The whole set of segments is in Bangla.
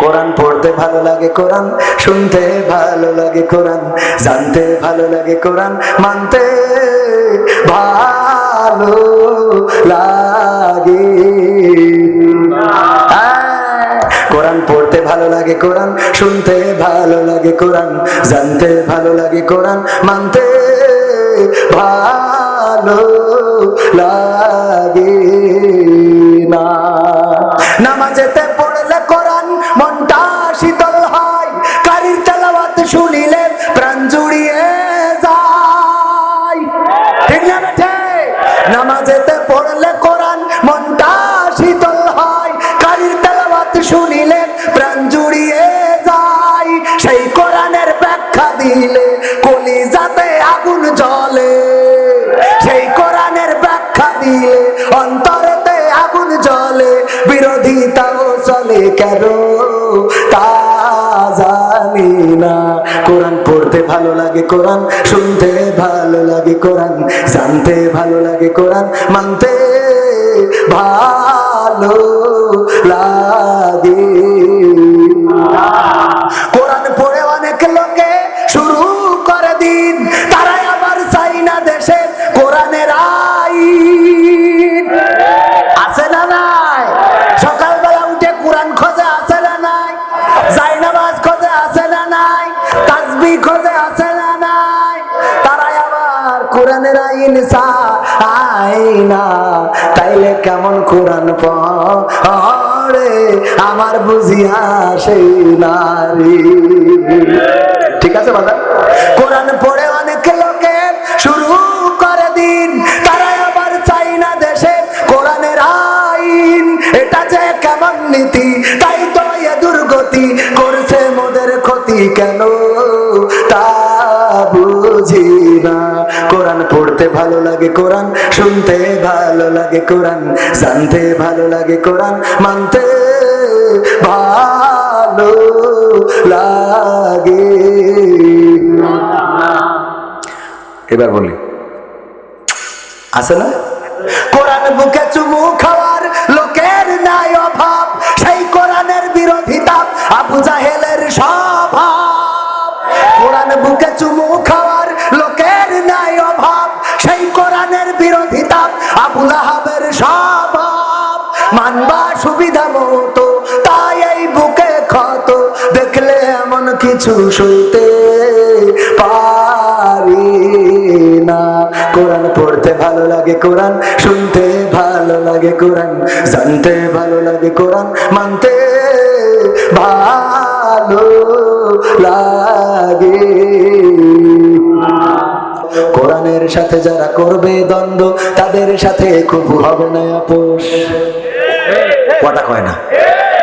কোরআন পড়তে ভালো লাগে কোরআন শুনতে ভালো লাগে কোরআন জানতে ভালো লাগে কোরআন মানতে ভালো লাগে। হ্যাঁ, কোরআন পড়তে ভালো লাগে কোরআন শুনতে ভালো লাগে কোরআন জানতে ভালো লাগে কোরআন মানতে ভালো লাগে না। নামাজেতে শীতল হয়। কারির তেলাওয়াত শুনিলে প্রাণ জুড়িয়ে যায়। সেই কোরআনের ব্যাখ্যা দিলে কলি যাতে আগুন জ্বলে। সেই কোরআনের ব্যাখ্যা দিলে অন্তরেতে আগুন জ্বলে। বিরোধিতাও চলে কেন? তা জানি না। কোরআন পড়তে ভালো লাগে কোরআন, শুনতে ভালো লাগে কোরআন, জানতে ভালো লাগে কোরআন, মানতে ভালো লাগে। কোরআন পড়ে অনেক লোকে শুরু করে দিন, তারাই আবার চাই না দেশে কোরআনের আইন। আছে না নাই? সকালবেলা উঠে কোরআন খোঁজে আছে না নাই? জাইনামাজ খোঁজে আছে না নাই? তাসবি খোঁজে আছে না নাই? তারাই আবার কোরআনের আইন আইনা তাইলে কেমন কোরআন পড়ে? আমার বুঝিয়া সেই নারী। ঠিক আছে বাবা? কোরআন পড়ে অনেক লোকে শুরু করে দিন। তারা আবার চাই না দেশে কোরআনের আইন। এটা যে কেমন নীতি, তাই তো এ দুর্গতি করছে মোদের ক্ষতি কেন? বুঝি না কোরআন পড়তে ভালো লাগে কোরআন, শুনতে ভালো লাগে কোরআন, জানতে ভালো লাগে কোরআন, মানতে ভালো লাগে। এবার বলি। আছে না? দেখলে এমন কিছু শুনতে পারি না। কোরআন পড়তে ভালো লাগে কোরআন, শুনতে ভালো লাগে কোরআন, জানতে ভালো লাগে কোরআন, মানতে ভালো লাগে। কোরআনের সাথে যারা করবে দ্বন্দ্ব, তাদের সাথে খুব হবে না আপোষ। কটা কয় না?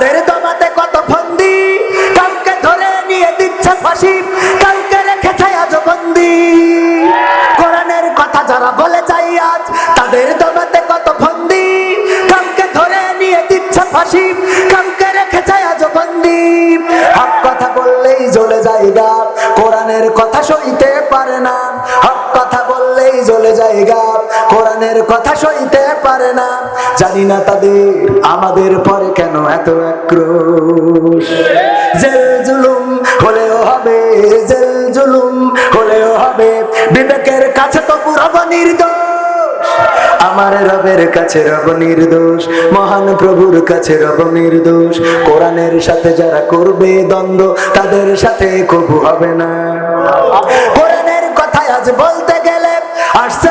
তাদের দমাতে কত ফন্দি? কাউকে ধরে নিয়ে দিচ্ছে ফাঁসি, কাউকে রেখেছে আজ বন্দি। কোরআনের কথা যারা বলে চাই আজ, তাদের দমাতে কত ফন্দি? কাউকে ধরে নিয়ে দিচ্ছে ফাঁসি কোরআনের কথা সইতে পারে না। জানি না তাদের আমাদের পরে কেন এত আক্রোশ। জেল জুলুম হলেও হবে, জেল জুলুম হলেও হবে, বিবেকের কাছে তো পুরব নির্দোষ আমার রবের কাছে রব নির্দোষ, মহান প্রভুর কাছে রব নির্দোষ। কোরআনের সাথে যারা করবে দ্বন্দ্ব, তাদের সাথে কবু হবে না। কোরআনের কথা আজ বলতে গেলে আসছে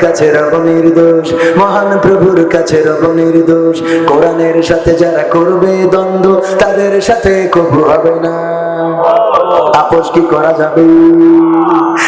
কাছে রব নির্দোষ। মহান প্রভুর কাছে রব নির্দোষ। কোরআনের সাথে যারা করবে দ্বন্দ্ব তাদের সাথে কবু হবে না। আপোষ কি করা যাবে?